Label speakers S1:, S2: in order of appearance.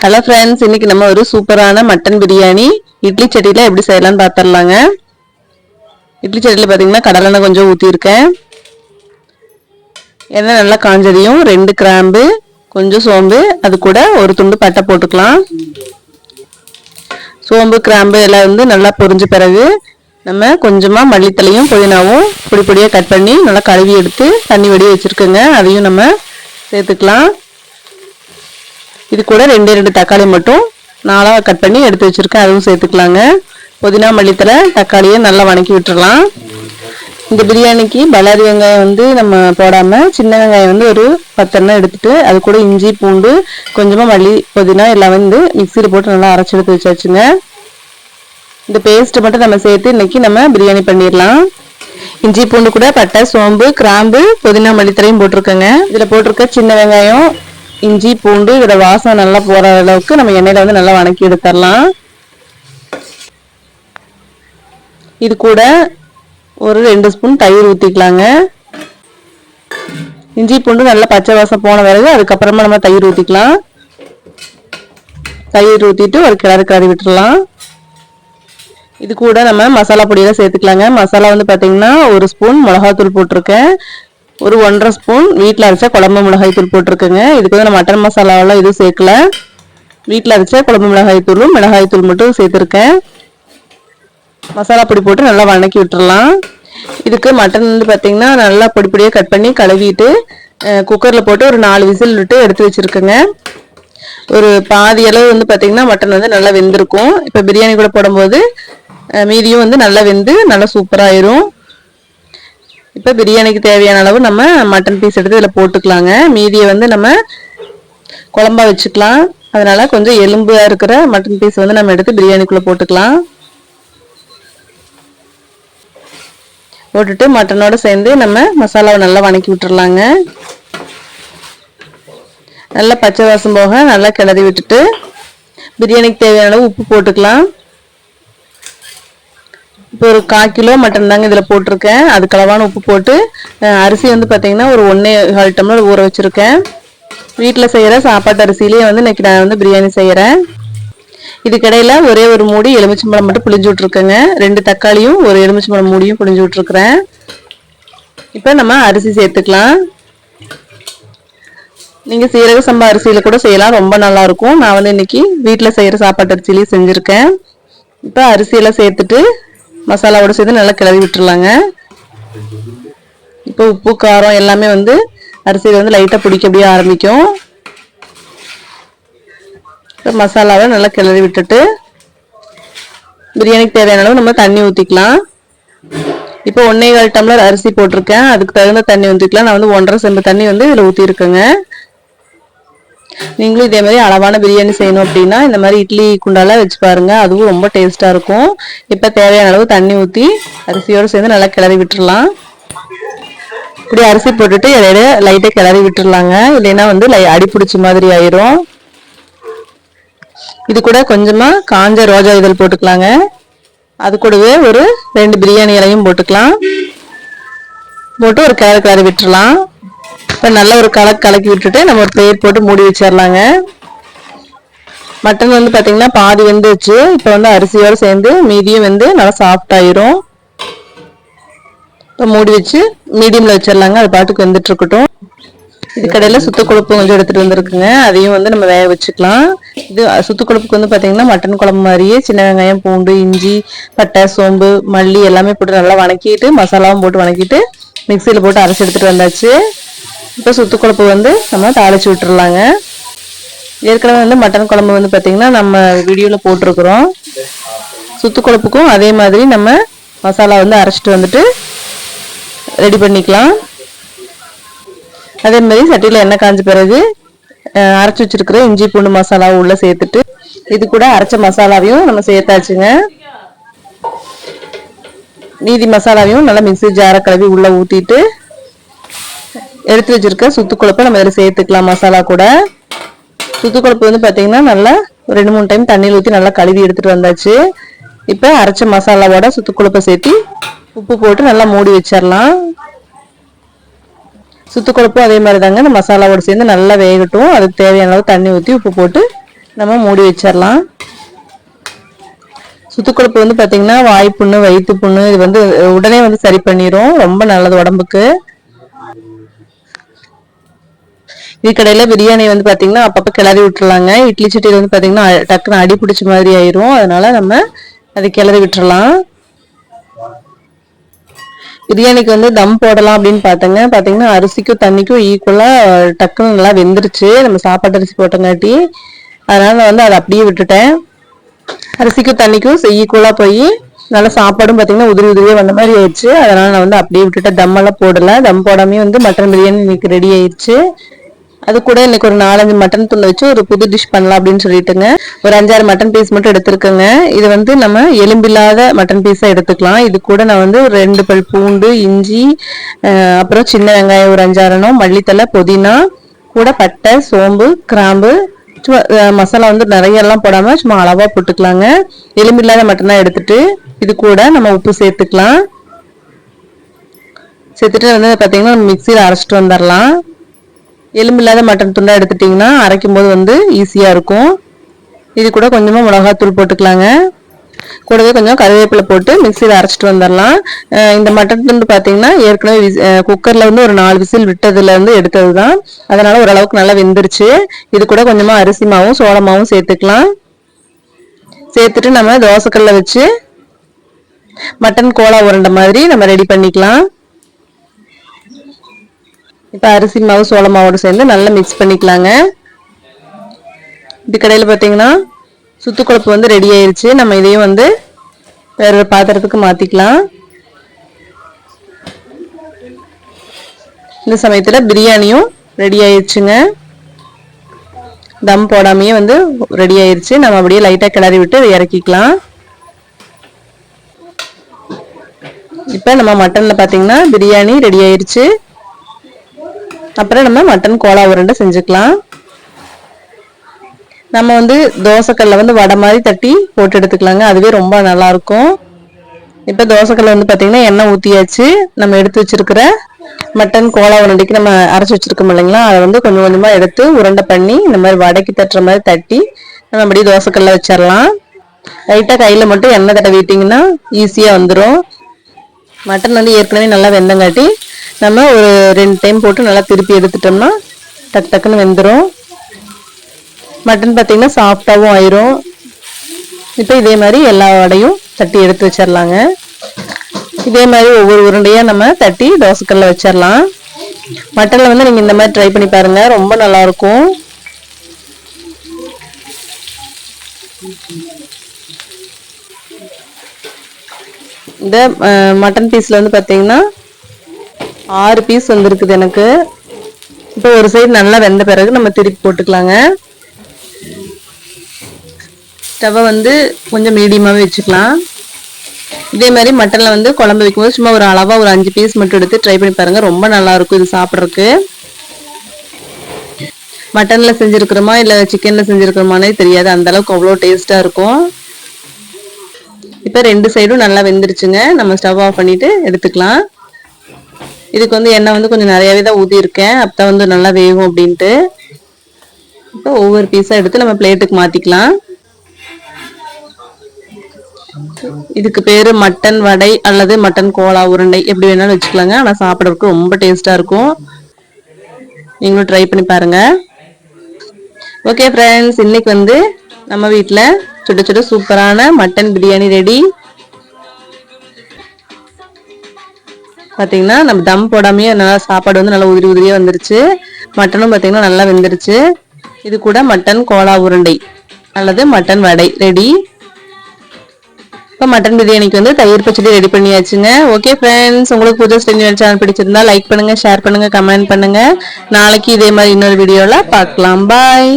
S1: Hello friends இன்னைக்கு நம்ம ஒரு சூப்பரான மட்டன் பிரியாணி. இட்லி செடியில் எப்படி செய்யலாம்னு பார்த்துடலாங்க. இட்லி செடியில் பார்த்தீங்கன்னா கடலெண்ணெய் கொஞ்சம் ஊற்றியிருக்கேன் எண்ணெய் நல்லா காஞ்சதையும் ரெண்டு கிராம்பு கொஞ்சம் சோம்பு அது கூட ஒரு துண்டு பட்டை போட்டுக்கலாம். சோம்பு கிராம்பு எல்லாம் வந்து நல்லா பொரிஞ்ச பிறகு நம்ம கொஞ்சமாக மல்லித்தலையும் புதினாவும் பொடி பொடியாக கட் பண்ணி நல்லா கழுவி எடுத்து தண்ணி வடி வச்சுருக்கோங்க. அதையும் நம்ம சேர்த்துக்கலாம். இது கூட ரெண்டே ரெண்டு தக்காளி மட்டும் நாலாக கட் பண்ணி எடுத்து வச்சுருக்கேன். அதுவும் சேர்த்துக்கலாங்க. புதினா மல்லித்தலை தக்காளியை நல்லா வணக்கி விட்டுறலாம். இந்த பிரியாணிக்கு பல்லாரி வெங்காயம் வந்து நம்ம போடாமல் சின்ன வெங்காயம் வந்து ஒரு பத்தெண்ணம் எடுத்துட்டு அது கூட இஞ்சி பூண்டு கொஞ்சமாக மல்லி புதினா எல்லாம் வந்து மிக்சியில் போட்டு நல்லா அரைச்சி எடுத்து வச்சாச்சுங்க. இந்த பேஸ்ட்டை மட்டும் நம்ம சேர்த்து இன்றைக்கி நம்ம பிரியாணி பண்ணிடலாம் இஞ்சி பூண்டு கூட பட்டை சோம்பு கிராம்பு புதினா மல்லித்தலையும் போட்டிருக்கோங்க. இதில் போட்டிருக்க சின்ன வெங்காயம் இஞ்சி பூண்டு இதோட வாசம் நல்லா போகிற அளவுக்கு நம்ம எண்ணெயில வந்து நல்லா வணக்கி எடுத்துடலாம் இது கூட ஒரு ரெண்டு ஸ்பூன் தயிர் ஊற்றிக்கலாங்க இஞ்சி பூண்டு நல்லா பச்சை வாசம் போன பிறகு அதுக்கப்புறமா நம்ம தயிர் ஊற்றிக்கலாம் தயிர் ஊற்றிட்டு ஒரு கிளறு கிளறி விட்டுடலாம் இது கூட நம்ம மசாலா பொடியெல்லாம் சேர்த்துக்கலாங்க. மசாலா வந்து பார்த்தீங்கன்னா ஒரு ஸ்பூன் மிளகாத்தூள் போட்டிருக்கேன். ஒரு ஒன்றரை ஸ்பூன் வீட்டில் அரைச்ச குழம்பு மிளகாய் தூள் போட்டிருக்கேங்க. இதுக்கு வந்து நான் மட்டன் மசாலாவெல்லாம் எதுவும் சேர்க்கல. வீட்டில் அரைச்ச குழம்பு மிளகாய் மிளகாய்த்தூள் மட்டும் சேர்த்துருக்கேன். மசாலா பொடி போட்டு நல்லா வணக்கி விட்டுறலாம். இதுக்கு மட்டன் வந்து பார்த்தீங்கன்னா நல்லா பொடி பொடியாக கட் பண்ணி கழுவிட்டு குக்கரில் போட்டு ஒரு நாலு விசில் விட்டு எடுத்து வச்சுருக்கேங்க. ஒரு பாதி அளவு வந்து பார்த்தீங்கன்னா மட்டன் வந்து நல்லா வெந்திருக்கும். இப்போ பிரியாணி கூட போடும்போது மீதியும் வந்து நல்லா வெந்து நல்லா சூப்பராகிடும் இப்போ பிரியாணிக்கு தேவையான அளவு நம்ம மட்டன் பீஸ் எடுத்து இதில் போட்டுக்கலாங்க. மீதியை வந்து நம்ம குழம்பா வச்சுக்கலாம். அதனால கொஞ்சம் எலும்பாக இருக்கிற மட்டன் பீஸ் வந்து நம்ம எடுத்து பிரியாணிக்குள்ளே போட்டுக்கலாம். போட்டுட்டு மட்டனோட சேர்ந்து நம்ம மசாலாவை நல்லா வணக்கி விட்டுறலாங்க. நல்லா பச்சை வாசம் போக நல்லா கிளறி விட்டுட்டு பிரியாணிக்கு தேவையான அளவு உப்பு போட்டுக்கலாம். இப்போ ஒரு கால் கிலோ மட்டன் தாங்க இதில் போட்டிருக்கேன். அதுக்கு அளவான உப்பு போட்டு அரிசி வந்து பார்த்தீங்கன்னா ஒரு ஒன்றே கால் டம்ளர் ஊற வச்சுருக்கேன். வீட்டில் செய்கிற சாப்பாட்டு அரிசியிலேயே வந்து இன்னைக்கு நான் வந்து பிரியாணி செய்கிறேன் இதுக்கிடையில் ஒரே ஒரு மூடி எலுமிச்சம்பழம் மட்டும் புளிஞ்சு விட்ருக்கேங்க ரெண்டு தக்காளியும் ஒரு எலுமிச்சம்பழம் மூடியும் புளிஞ்சு விட்ருக்குறேன் இப்போ நம்ம அரிசி சேர்த்துக்கலாம். நீங்கள் சீரக சம்பா அரிசியில் கூட செய்யலாம். ரொம்ப நல்லாயிருக்கும் நான் வந்து இன்னைக்கு வீட்டில் செய்கிற சாப்பாட்டு அரிசியிலையும் செஞ்சுருக்கேன். இப்போ அரிசியெல்லாம் சேர்த்துட்டு மசாலாவோட சேர்த்து நல்லா கிளறி விட்டுருலாங்க இப்போ உப்பு காரம் எல்லாமே வந்து அரிசியில் வந்து லைட்டாக பிடிக்க அப்படியே ஆரம்பிக்கும். இப்போ மசாலாவை நல்லா கிளறி விட்டுட்டு பிரியாணிக்கு தேவையான அளவு நம்ம தண்ணி ஊற்றிக்கலாம் இப்போ ஒன்றே கால் டம்ளர் அரிசி போட்டிருக்கேன். அதுக்கு தகுந்த தண்ணி ஊற்றிக்கலாம் நான் வந்து ஒன்றரை செம்பு தண்ணி வந்து இதில் ஊற்றிருக்கேங்க நீங்களும் இதே மாதிரி அளவான பிரியாணி செய்யணும் அப்படின்னா இந்த மாதிரி இட்லி குண்டாலாம் வச்சு பாருங்க. அதுவும் ரொம்ப டேஸ்டா இருக்கும். இப்போ தேவையான அளவு தண்ணி ஊற்றி அரிசியோடு சேர்ந்து நல்லா கிளறி விட்டுடலாம் இப்படி அரிசி போட்டுட்டு இடையில லைட்டாக கிளறி விட்டுடலாங்க இல்லைன்னா வந்து அடி பிடிச்ச மாதிரி ஆயிரும். இது கூட கொஞ்சமா காஞ்ச ரோஜா இதழ் போட்டுக்கலாங்க. அது கூடவே ஒரு ரெண்டு பிரியாணி இலையும் போட்டுக்கலாம். போட்டு ஒரு கிளறு கிளறி விட்டுடலாம் இப்போ நல்ல ஒரு கலக்கு கலக்கி விட்டுட்டு நம்ம ஒரு பிளேட் போட்டு மூடி வச்சிடலாங்க மட்டன் வந்து பார்த்தீங்கன்னா பாதி வெந்துச்சு இப்போ வந்து அரிசியோடு சேர்ந்து மீதியும் வந்து நல்லா சாஃப்டாயிரும் இப்போ மூடி வச்சு மீடியமில் வச்சிடலாங்க அது பாட்டுக்கு வந்துட்டு இருக்கட்டும். இது கடையில் சுத்த கொழுப்பு கொஞ்சம் எடுத்துகிட்டு வந்துருக்குங்க. அதையும் வந்து நம்ம வேக வச்சுக்கலாம். இது சுத்து கொழுப்புக்கு வந்து பார்த்தீங்கன்னா மட்டன் குழம்பு மாதிரியே சின்ன வெங்காயம் பூண்டு இஞ்சி பட்டை சோம்பு மல்லி எல்லாமே போட்டு நல்லா வணக்கிட்டு மசாலாவும் போட்டு வணக்கிட்டு மிக்சியில் போட்டு அரைச்சி எடுத்துகிட்டு வந்தாச்சு. இப்போ சுத்து குழம்பு வந்து நம்ம தாளிச்சு விட்டுறலாங்க. ஏற்கனவே வந்து மட்டன் குழம்பு வந்து பார்த்திங்கன்னா நம்ம வீடியோவில் போட்டிருக்கிறோம். சுத்து குழப்புக்கும் அதே மாதிரி நம்ம மசாலா வந்து அரைச்சிட்டு வந்துட்டு ரெடி பண்ணிக்கலாம். அதே மாதிரி சட்டியில் எண்ணெய் காஞ்ச பிறகு அரைச்சி வச்சிருக்கிற இஞ்சி பூண்டு மசாலாவும் உள்ளே சேர்த்துட்டு இது கூட அரைச்ச மசாலாவையும் நம்ம சேர்த்தாச்சுங்க. மீதி மசாலாவையும் நல்லா மிக்சி ஜார கழுவி உள்ளே ஊற்றிட்டு எடுத்து வச்சிருக்க சுத்து குழப்பை நம்ம இதில் சேர்த்துக்கலாம். மசாலா கூட. சுத்து குழப்பு வந்து பார்த்தீங்கன்னா நல்லா ரெண்டு மூணு டைம் தண்ணியில் ஊற்றி நல்லா கழுவி எடுத்துகிட்டு வந்தாச்சு. இப்போ அரைச்ச மசாலாவோட சுத்து குழப்பை சேர்த்து உப்பு போட்டு நல்லா மூடி வச்சிடலாம். சுத்து குழப்பும் அதே மாதிரி தாங்க. இந்த மசாலாவோட சேர்ந்து நல்லா வேகட்டும். அதுக்கு தேவையான அளவு தண்ணி ஊற்றி உப்பு போட்டு நம்ம மூடி வச்சிடலாம். சுத்துக்குழப்பு வந்து பார்த்தீங்கன்னா வாய்ப்புண்ணு வயிற்று புண்ணு இது வந்து உடனே வந்து சரி பண்ணிடும் ரொம்ப நல்லது உடம்புக்கு. கடையில் பிரியாணி வந்து பார்த்திங்கன்னா அப்பப்போ கிளறி விட்டுறலாங்க இட்லி சட்டியில் வந்து பார்த்திங்கன்னா டக்குன்னு அடி பிடிச்ச மாதிரி ஆயிரும். அதனால நம்ம அதை கிளறி விட்டுறலாம். பிரியாணிக்கு வந்து தம் போடலாம் அப்படின்னு பார்த்தேங்க. பார்த்தீங்கன்னா அரிசிக்கும் தண்ணிக்கும் ஈக்குவலாக டக்குன்னு நல்லா வெந்துருச்சு. நம்ம சாப்பாட்டு அரிசி போட்டங்காட்டி. அதனால வந்து அதை அப்படியே விட்டுட்டேன். அரிசிக்கும் தண்ணிக்கும் ஈக்குவலாக போய் நல்லா சாப்பாடும் பார்த்தீங்கன்னா உதிரி உதிரியே வந்த மாதிரி ஆயிடுச்சு. அதனால நான் வந்து அப்படியே விட்டுட்டேன். தம்மெல்லாம் போடலை. தம் போடாமே வந்து மட்டன் பிரியாணி இன்னைக்கு ரெடி ஆயிடுச்சு. அது கூட இன்னைக்கு ஒரு நாலஞ்சு மட்டன் துண்டை வச்சு ஒரு புது டிஷ் பண்ணலாம் அப்படின்னு சொல்லிட்டுங்க. ஒரு அஞ்சாறு மட்டன் பீஸ் மட்டும் எடுத்துருக்கேங்க. இது வந்து நம்ம எலும்பில்லாத மட்டன் பீஸாக எடுத்துக்கலாம். இது கூட நான் வந்து ஒரு ரெண்டு பல் பூண்டு இஞ்சி அப்புறம் சின்ன வெங்காயம் ஒரு அஞ்சாறணும் மல்லித்தலை புதினா கூட பட்டை சோம்பு கிராம்பு சும்மா மசாலா வந்து நிறைய எல்லாம் போடாமல் சும்மா அளவாக போட்டுக்கலாங்க. எலும்பில்லாத மட்டனாக எடுத்துட்டு இது கூட நம்ம உப்பு சேர்த்துக்கலாம். சேர்த்துட்டு வந்து பார்த்தீங்கன்னா மிக்சியில் அரைச்சிட்டு வந்துடலாம் எலும்பு இல்லாத மட்டன் துண்டாக எடுத்துட்டிங்கன்னா அரைக்கும் போது வந்து ஈஸியாக இருக்கும். இது கூட கொஞ்சமாக மிளகாத்தூள் போட்டுக்கலாங்க. கூடவே கொஞ்சம் கருவேப்பிலை போட்டு மிக்சியில் அரைச்சிட்டு வந்துடலாம். இந்த மட்டன் துண்டு பார்த்தீங்கன்னா ஏற்கனவே குக்கரில் வந்து ஒரு நாலு விசில் விட்டதுலேருந்து எடுத்தது தான் அதனால் ஓரளவுக்கு நல்லா வெந்துருச்சு. இது கூட கொஞ்சமாக அரிசி மாவும் சோளமாவும் சேர்த்துக்கலாம். சேர்த்துட்டு நம்ம தோசைக்கல்ல வச்சு மட்டன் கோலா உருண்டை மாதிரி நம்ம ரெடி பண்ணிக்கலாம். இப்போ அரிசி மாவு சோள மாவோடு சேர்ந்து நல்லா மிக்ஸ் பண்ணிக்கலாங்க. இது கடையில் பார்த்தீங்கன்னா சுத்துக்குழப்பு வந்து ரெடி ஆயிடுச்சு நம்ம இதையும் வந்து வேற ஒரு பாத்திரத்துக்கு மாற்றிக்கலாம் இந்த சமயத்தில் பிரியாணியும் ரெடி ஆயிடுச்சுங்க தம் போடாமையே வந்து ரெடி ஆயிடுச்சு நம்ம அப்படியே லைட்டாக கிளறி விட்டு இறக்கிக்கலாம். இப்போ நம்ம மட்டனில் பார்த்தீங்கன்னா பிரியாணி ரெடி ஆயிடுச்சு அப்புறம் நம்ம மட்டன் கோலா உருண்டை செஞ்சுக்கலாம். நம்ம வந்து தோசைக்கல்ல வந்து வடை மாதிரி தட்டி போட்டு எடுத்துக்கலாங்க. அதுவே ரொம்ப நல்லா இருக்கும் இப்போ தோசைக்கல்ல வந்து பார்த்தீங்கன்னா எண்ணெய் ஊற்றியாச்சு நம்ம எடுத்து வச்சிருக்கிற மட்டன் கோலா உருண்டைக்கு நம்ம அரைச்சி வச்சிருக்கோம் இல்லைங்களா? அதை வந்து கொஞ்சம் கொஞ்சமாக எடுத்து உருண்டை பண்ணி இந்த மாதிரி வடைக்கு தட்டுற மாதிரி தட்டி நம்ம அப்படியே தோசைக்கல்ல வச்சிடலாம் லைட்டாக கையில் மட்டும் எண்ணெய் தடவிட்டிங்கன்னா ஈஸியாக வந்துடும் மட்டன் வந்து ஏற்கனவே நல்லா வெந்தங்காட்டி நம்ம ஒரு ரெண்டு டைம் போட்டு நல்லா திருப்பி எடுத்துட்டோம்னா டக்கு டக்குன்னு வெந்துடும் மட்டன் பார்த்திங்கன்னா சாஃப்டாகவும் ஆயிரும். இப்போ இதே மாதிரி எல்லா வடையும் தட்டி எடுத்து வச்சிடலாங்க இதே மாதிரி ஒவ்வொரு உருண்டையாக நம்ம தட்டி தோசைக்கல்ல வச்சிடலாம் மட்டனில் வந்து நீங்கள் இந்த மாதிரி ட்ரை பண்ணி பாருங்கள் ரொம்ப நல்லாயிருக்கும். இந்த மட்டன் பீஸில் வந்து பார்த்தீங்கன்னா ஆறு பீஸ் வந்துருக்குது எனக்கு. இப்போ ஒரு சைடு நல்லா வெந்த பிறகு நம்ம திருப்பி போட்டுக்கலாங்க. ஸ்டவ்வை வந்து கொஞ்சம் மீடியமாகவே வச்சுக்கலாம். இதே மாதிரி மட்டனில் வந்து குழம்பு வைக்கும்போது சும்மா ஒரு அளவாக ஒரு அஞ்சு பீஸ் மட்டும் எடுத்து ட்ரை பண்ணி பாருங்கள் ரொம்ப நல்லாயிருக்கும் இது சாப்பிட்றதுக்கு. மட்டனில் செஞ்சுருக்கிறோமா இல்லை சிக்கனில் செஞ்சுருக்கிறோமானே தெரியாது. அந்தளவுக்கு அவ்வளோ டேஸ்ட்டாக இருக்கும். இப்போ ரெண்டு சைடும் நல்லா வெந்துருச்சுங்க. நம்ம ஸ்டவ் ஆஃப் பண்ணிவிட்டு எடுத்துக்கலாம். இதுக்கு வந்து எண்ணெய் வந்து கொஞ்சம் நிறையாவே தான் ஊற்றிருக்கேன் அப்போ வந்து நல்லா வேகும் அப்படின்ட்டு. இப்போ ஒவ்வொரு பீஸாக எடுத்து நம்ம பிளேட்டுக்கு மாற்றிக்கலாம் இதுக்கு பேர் மட்டன் வடை அல்லது மட்டன் கோலா உருண்டை. எப்படி வேணாலும் வச்சுக்கலாங்க. ஆனால் சாப்பிட்றதுக்கு ரொம்ப டேஸ்ட்டாக இருக்கும். நீங்களும் ட்ரை பண்ணி பாருங்க. ஓகே ஃப்ரெண்ட்ஸ் இன்னைக்கு வந்து நம்ம வீட்டில் சுட சுட சூப்பரான மட்டன் பிரியாணி ரெடி பார்த்தீங்கன்னா நம்ம தம் போடாமையே நல்லா சாப்பாடு வந்து நல்லா உதிரி உதிரியாக வந்துருச்சு. மட்டனும் பார்த்தீங்கன்னா நல்லா வெந்துருச்சு. இது கூட மட்டன் கோலா உருண்டை அல்லது மட்டன் வடை ரெடி இப்போ மட்டன் பிரியாணிக்கு வந்து தயிர் பச்சடி ரெடி பண்ணியாச்சுங்க. ஓகே ஃப்ரெண்ட்ஸ் உங்களுக்கு புது ஸ்டெஞ்சல் சேனல் பிடிச்சிருந்தா லைக் பண்ணுங்கள் ஷேர் பண்ணுங்கள் கமெண்ட் பண்ணுங்க. நாளைக்கு இதே மாதிரி இன்னொரு வீடியோவில் பார்க்கலாம். பாய்